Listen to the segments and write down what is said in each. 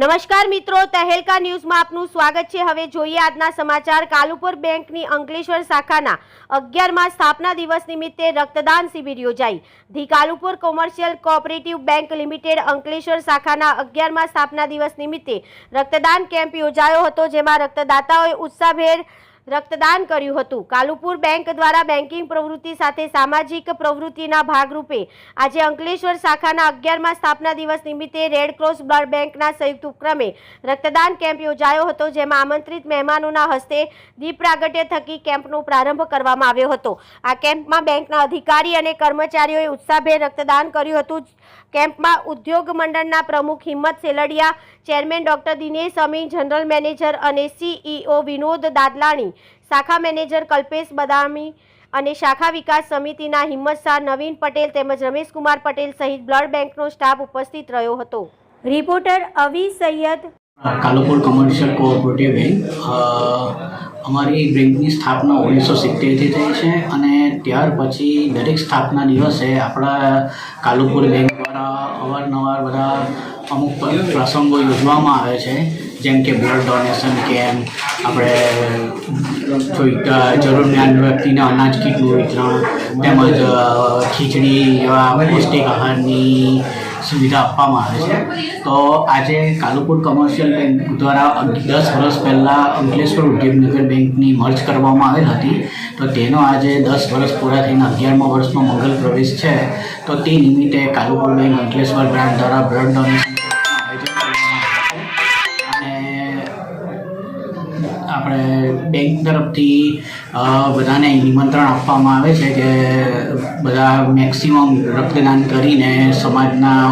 નમસ્કાર મિત્રો, તહેલકા ન્યૂઝમાં આપનું સ્વાગત છે. હવે જોઈએ આજના સમાચાર. કાલુપુર બેંકની અંકલેશ્વર શાખાના અગિયારમાં સ્થાપના દિવસ નિમિત્તે રક્તદાન શિબિર યોજાઈ. The Kalupur commercial cooperative bank limited Ankleshwar શાખાના અગિયારમાં સ્થાપના દિવસ નિમિત્તે રક્તદાન કેમ્પ યોજાયો હતો, જેમાં રક્તદાતાઓએ ઉત્સાહભેર રક્તદાન કર્યું હતું. કાલુપુર બેંક દ્વારા બેન્કિંગ પ્રવૃત્તિ સાથે સામાજિક પ્રવૃત્તિના ભાગરૂપે આજે અંકલેશ્વર શાખાના અગિયારમાં સ્થાપના દિવસ નિમિત્તે રેડ ક્રોસ બ્લડ બેંકના સંયુક્ત ઉપક્રમે રક્તદાન કેમ્પ યોજાયો હતો, જેમાં આમંત્રિત મહેમાનોના હસ્તે દીપ પ્રાગટ્ય થકી કેમ્પનો પ્રારંભ કરવામાં આવ્યો હતો. આ કેમ્પમાં બેંકના અધિકારી અને કર્મચારીઓએ ઉત્સાહભેર રક્તદાન કર્યું હતું. કેમ્પમાં ઉદ્યોગ મંડળના પ્રમુખ Himmat Seldiya, chairman doctor Dinesh Ami, general manager અને સીઈઓ વિનોદ દાદલાણી શાખા મેનેજર કલ્પેશ બદામી અને શાખા વિકાસ સમિતિના હિંમત શાહ નવીન પટેલ તેમજ રમેશકુમાર પટેલ સહિત બ્લડ બેંકનો સ્ટાફ ઉપસ્થિત રહ્યો હતો. Reporter Avi Sayed. Kalupur commercial cooperative bank અમારી બેંકની સ્થાપના ઓગણીસો સિત્તેરથી થઈ છે અને ત્યાર પછી દરેક સ્થાપના દિવસે આપણા કાલુપુર બેંક દ્વારા અવારનવાર બધા અમુક પ્રસંગો યોજવામાં આવે છે. જેમ કે બ્લડ ડોનેશન કેમ્પ આપણે જરૂરિયાત વ્યક્તિને અનાજ કીટનું વિતરણ તેમજ ખીચડી એવા પૌષ્ટિક આહારની સુવિધા આપવામાં આવે છે. તો આજે કાલુપુર કમર્શિયલ બેંક દ્વારા દસ વર્ષ પહેલાં અંકલેશ્વર ઉદ્યોગનગર બેંકની મર્જ કરવામાં આવેલ હતી. તો તેનો આજે દસ વર્ષ પૂરા થઈને અગિયારમા વર્ષનો મંગલ પ્રવેશ છે. તો તે નિમિત્તે કાલુપુર બેંક અંકલેશ્વર બ્રાન્ચ દ્વારા બ્લડ ડોનેશન આપણે બેંક તરફથી બધાને નિમંત્રણ આપવામાં આવે છે કે બધા મેક્સિમમ રક્તદાન કરીને સમાજના,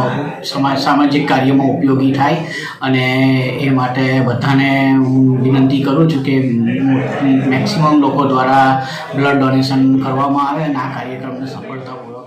સમાજ, સામાજિક કાર્યમાં ઉપયોગી થાય. અને એ માટે બધાને હું વિનંતી કરું છું કે મેક્સિમમ લોકો દ્વારા બ્લડ ડોનેશન કરવામાં આવે અને આ કાર્યક્રમને સફળતાપૂર્વક